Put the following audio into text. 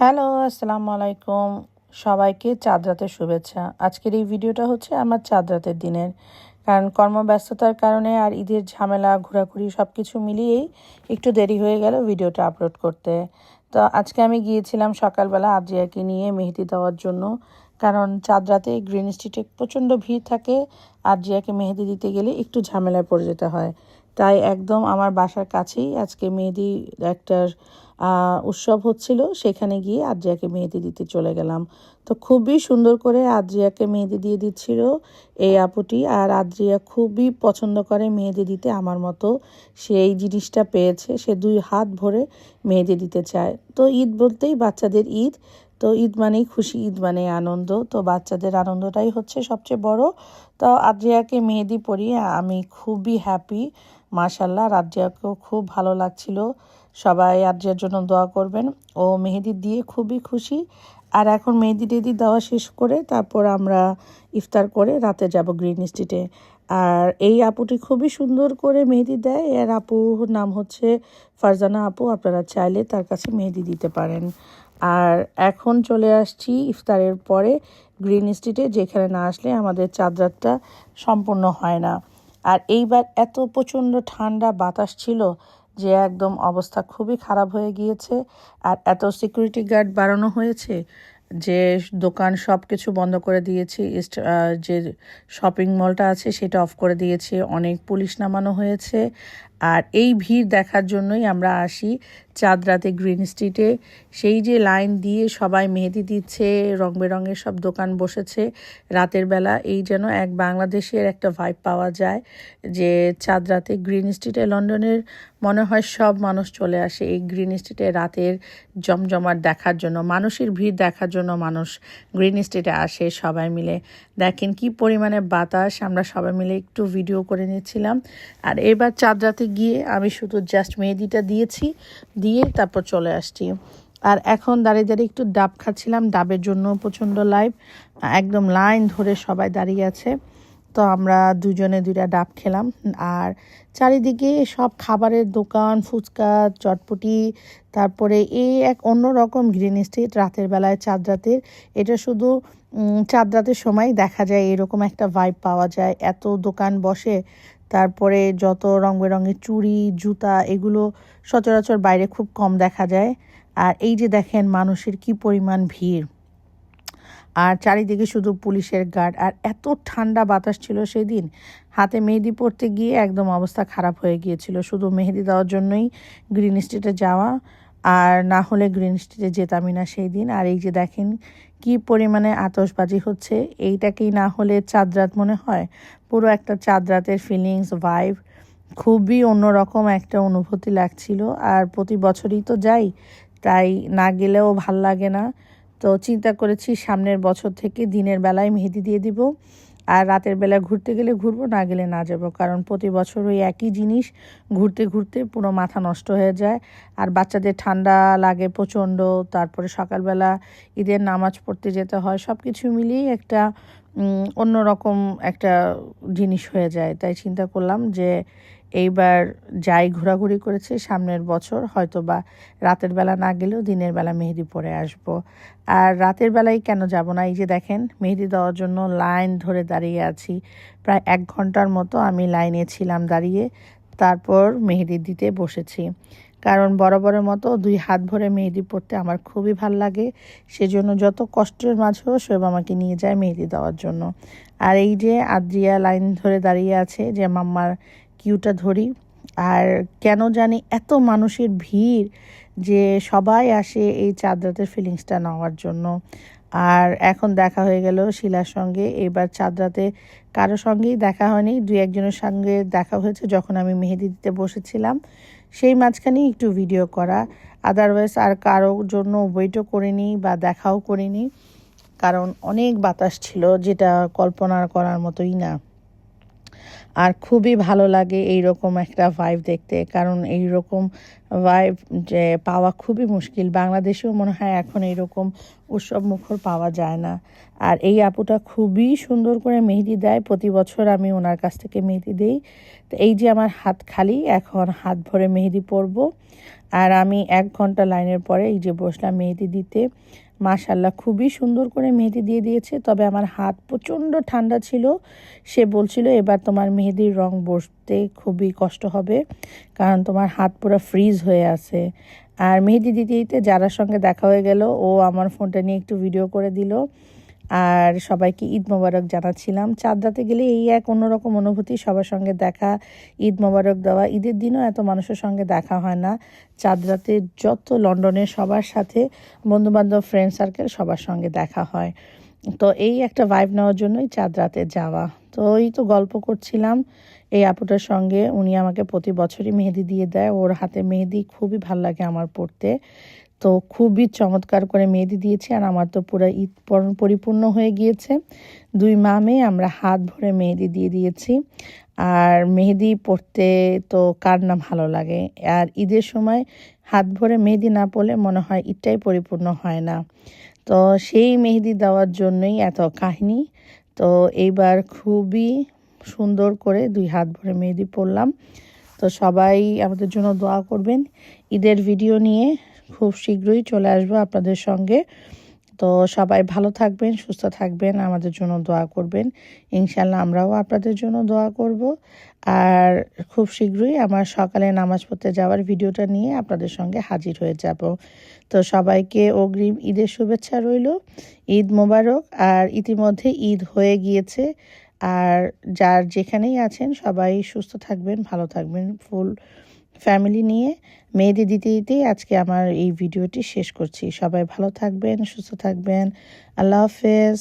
Hello, আসসালামু আলাইকুম। সবাইকে চাঁদ রাতের শুভেচ্ছা। আজকের এই ভিডিওটা হচ্ছে আমার চাঁদ রাতের দিনের। কারণ কর্মব্যস্ততার কারণে আর ঈদের ঝামেলা, ঘোরাঘুরি সব কিছু মিলিয়েই একটু দেরি হয়ে গেল ভিডিওটা আপলোড করতে। তো আজকে আমি গিয়েছিলাম সকালবেলা আদ্রিয়াকে নিয়ে মেহেদি দেওয়ার জন্য। কারণ চাঁদ রাতে গ্রিন স্ট্রিটে প্রচণ্ড ভিড় থাকে। আদ্রিয়াকে মেহেদি দিতে গেলে একটু ঝামেলায় পড়ে যেতে হয়। তাই একদম আমার বাসার কাছেই আজকে মেহেদি একটা উৎসব হচ্ছিল, সেখানে গিয়ে আদ্রিয়াকে মেহেদি দিতে চলে গেলাম। তো খুবই সুন্দর করে আদ্রিয়াকে মেহেদি দিয়ে দিচ্ছিল এই আপুটি, আর আদ্রিয়া খুবই পছন্দ করে মেহেদি দিতে। আমার মতো সে এই জিনিসটা পেয়েছে, সে দুই হাত ভরে মেহেদি দিতে চায়। তো ঈদ বলতেই বাচ্চাদের ঈদ। তো ঈদ মানেই খুশি, ঈদ মানে আনন্দ। তো বাচ্চাদের আনন্দটাই হচ্ছে সবচেয়ে বড়। তো আদ্রিয়াকে মেহেদি পরিয়ে আমি খুবই হ্যাপি মাশাল্লাহ রাজ্জাকেও খুব ভালো লাগছিল। সবাই আর্যের জন্য দোয়া করবেন। ও মেহেদি দিয়ে খুবই খুশি। আর এখন মেহেদি টেদি দেওয়া শেষ করে তারপর আমরা ইফতার করে রাতে যাব গ্রিন স্ট্রিটে। আর এই আপুটি খুবই সুন্দর করে মেহেদি দেয়। এর আপুর নাম হচ্ছে ফারজানা আপু। আপনারা চাইলে তার কাছে মেহেদি দিতে পারেন। আর এখন চলে আসছি ইফতারের পরে গ্রিন স্ট্রিটে, যেখানে না আসলে আমাদের চাদরাতটা সম্পূর্ণ হয় না। আর এইবার এত প্রচণ্ড ঠান্ডা বাতাস ছিল যে একদম অবস্থা খুবই খারাপ হয়ে গিয়েছে। আর এত সিকিউরিটি গার্ড বাড়ানো হয়েছে যে দোকান সব কিছু বন্ধ করে দিয়েছি যে শপিং মলটা আছে সেটা অফ করে দিয়েছে, অনেক পুলিশ নামানো হয়েছে। আর এই ভিড় দেখার জন্যই আমরা আসি চাঁদ রাতে গ্রিন স্ট্রিটে। সেই যে লাইন দিয়ে সবাই মেহেদি দিচ্ছে রং বেরঙের সব দোকান বসেছে, রাতের বেলা এই যেন এক বাংলাদেশের একটা ভাইব পাওয়া যায় যে চাঁদ রাতে গ্রিন স্ট্রিটে লন্ডনের মনে হয় সব মানুষ চলে আসে এই গ্রিন স্ট্রিটে রাতের জমজমাট দেখার জন্য, মানুষের ভিড় দেখার জন্য মানুষ গ্রিন স্ট্রিটে আসে সবাই মিলে। দেখেন কি পরিমাণে বাতাস, আমরা সবাই মিলে একটু ভিডিও করে নিচ্ছিলাম। আর এবার চাঁদ রাতে গিয়ে আমি শুধু জাস্ট মেহেদিটা দিয়েছি, দিয়ে তারপর চলে আসছি। আর এখন দাঁড়িয়ে দাঁড়িয়ে একটু ডাব খাচ্ছিলাম, ডাবের জন্য প্রচণ্ড লাইভ একদম লাইন ধরে সবাই দাঁড়িয়ে আছে। তো আমরা দুজনে দুইটা ডাব খেলাম। আর চারিদিকে সব খাবারের দোকান, ফুচকা, চটপটি, তারপরে এই এক অন্যরকম গ্রিন স্ট্রিট রাতের বেলায়, চাঁদ রাতের। এটা শুধু চাঁদ রাতের সময় দেখা যায়, এরকম একটা ভাইব পাওয়া যায়। এত দোকান বসে তারপরে যত রং বেরঙের চুড়ি, জুতা, এগুলো সচরাচর বাইরে খুব কম দেখা যায়। আর এই যে দেখেন মানুষের কি পরিমাণ ভিড়। আর চারিদিকে শুধু পুলিশের গার্ড। আর এত ঠান্ডা বাতাস ছিল সেদিন, হাতে মেহেদি পড়তে গিয়ে একদম অবস্থা খারাপ হয়ে গিয়েছিল। শুধু মেহেদি দেওয়ার জন্যই গ্রিন স্ট্রিটে যাওয়া, আর না হলে গ্রিন স্ট্রিটে যেতামই না সেই দিন আর এই যে দেখেন কি পরিমাণে আতসবাজি হচ্ছে, এইটাকেই না হলে চাঁদ রাত মনে হয় পুরো একটা চাঁদ রাতের ফিলিংস ভাইভ খুবই অন্যরকম একটা অনুভূতি লাগছিল। আর প্রতি বছরই তো যাই, তাই না গেলেও ভালো লাগে না। তো চিন্তা করেছি সামনের বছর থেকে দিনের বেলায় মেহেদি দিয়ে দিব। আর রাতের বেলা ঘুরতে গেলে ঘুরবো, না গেলে না যাব। কারণ প্রতি বছর ওই একই জিনিস ঘুরতে ঘুরতে পুরো মাথা নষ্ট হয়ে যায়। আর বাচ্চাদের ঠান্ডা লাগে প্রচণ্ড, তারপরে সকালবেলা ঈদের নামাজ পড়তে যেতে হয়। সব কিছু মিলিয়েই একটা অন্যরকম একটা জিনিস হয়ে যায়। তাই চিন্তা করলাম যে এইবার যাই ঘোরাঘুরি করেছে, সামনের বছর হয়তো বা রাতের বেলা না গেলেও দিনের বেলা মেহেদি পরে আসব। আর রাতের বেলায় কেন যাব না? এই যে দেখেন, মেহেদি দেওয়ার জন্য লাইন ধরে দাঁড়িয়ে আছি। প্রায় এক ঘণ্টার মতো আমি লাইনে ছিলাম দাঁড়িয়ে, তারপর মেহেদি দিতে বসেছি। কারণ বরাবরের মতো দুই হাত ভরে মেহেদি পড়তে আমার খুবই ভালো লাগে। সেজন্য যত কষ্টের মাঝেও সব আমাকে নিয়ে যায় মেহেদি দেওয়ার জন্য। আর এই যে আদ্রিয়া লাইন ধরে দাঁড়িয়ে আছে যে, মাম্মার কিউটা ধরি। আর কেন জানি এত মানুষের ভিড় যে সবাই আসে এই চাঁদরাতের ফিলিংসটা নেওয়ার জন্য। আর এখন দেখা হয়ে গেল শিলার সঙ্গে। এবার চাঁদরাতে কারও সঙ্গেই দেখা হয়নি। দু একজনের সঙ্গে দেখা হয়েছে যখন আমি মেহেদি দিতে বসেছিলাম। সেই মাঝখানেই একটু ভিডিও করা। আদারওয়াইজ আর কারোর জন্য ওয়েটও করিনি বা দেখাও করিনি। কারণ অনেক বাতাস ছিল, যেটা কল্পনা করার মতোই না। আর খুবই ভালো লাগে এই রকম একটা ভাইব দেখতে। কারণ এই রকম ভাইব যে পাওয়া খুবই মুশকিল। বাংলাদেশেও মনে হয় এখন এইরকম উৎসব মুখর পাওয়া যায় না। আর এই আপুটা খুবই সুন্দর করে মেহেদি দেয়। প্রতি বছর আমি ওনার কাছ থেকে মেহেদি দিই। তো এই যে আমার হাত খালি, এখন হাত ভরে মেহেদি পরব। আর আমি এক ঘণ্টা লাইনের পরে এই যে বসলাম মেহেদি দিতে। মাশাল্লাহ খুবই সুন্দর করে মেহেদি দিয়ে দিয়েছে। তবে আমার হাত প্রচণ্ড ঠান্ডা ছিল। সে বলছিল, এবার তোমার মেহেদির রং বসতে খুবই কষ্ট হবে, কারণ তোমার হাত পুরো ফ্রিজ হয়ে আছে। আর মেহেদি দিতে দিতে যারার সঙ্গে দেখা হয়ে গেল, ও আমার ফোনটা নিয়ে একটু ভিডিও করে দিল। আর সবাইকে ঈদ মোবারক জানাচ্ছিলাম। চাঁদ রাতে গেলে এই এক অন্যরকম অনুভূতি, সবার সঙ্গে দেখা, ঈদ মোবারক দেওয়া। ঈদের দিনও এত মানুষের সঙ্গে দেখা হয় না। চাঁদ রাতে যত লন্ডনের সবার সাথে বন্ধুবান্ধব ফ্রেন্ড সার্কেল সবার সঙ্গে দেখা হয়। তো এই একটা ভাইব নেওয়ার জন্যই চাঁদ রাতে যাওয়া। তো ওই তো গল্প করছিলাম। এই আপুটার সঙ্গে। উনি আমাকে প্রতি বছরই মেহেদি দিয়ে দেয়। ওর হাতে মেহেদি খুবই ভালো লাগে আমার পড়তে। তো খুবই চমৎকার করে মেহেদি দিয়েছে আর আমার তো পুরো ঈদ পরিপূর্ণ হয়ে গিয়েছে। দুই মামে আমরা হাত ভরে মেহেদি দিয়ে দিয়েছি। আর মেহেদি পড়তে তো কার না ভালো লাগে। আর ঈদের সময় হাত ভরে মেহেদি না পড়লে মনে হয় ঈদটাই পরিপূর্ণ হয় না। তো সেই মেহেদি দেওয়ার জন্যই এত কাহিনী। তো এইবার খুবই সুন্দর করে দুই হাত ভরে মেহেদি পড়লাম। তো সবাই আমাদের জন্য দোয়া করবেন। ঈদের ভিডিও নিয়ে খুব শীঘ্রই চলে আসব আপনাদের সঙ্গে। তো সবাই ভালো থাকবেন, সুস্থ থাকবেন, আমাদের জন্য দোয়া করবেন। ইনশাল্লাহ আমরাও আপনাদের জন্য দোয়া করব। আর খুব শীঘ্রই আমার সকালে নামাজ পড়তে যাওয়ার ভিডিওটা নিয়ে আপনাদের সঙ্গে হাজির হয়ে যাব। তো সবাইকে অগ্রিম ঈদের শুভেচ্ছা রইল। ঈদ মোবারক। আর ইতিমধ্যে ঈদ হয়ে গিয়েছে। আর যার যেখানেই আছেন সবাই সুস্থ থাকবেন, ভালো থাকবেন। ফুল ফ্যামিলি নিয়ে মেহেদি দিতে দিতেই আজকে আমার এই ভিডিওটি শেষ করছি। সবাই ভালো থাকবেন, সুস্থ থাকবেন। আল্লাহ হাফেজ।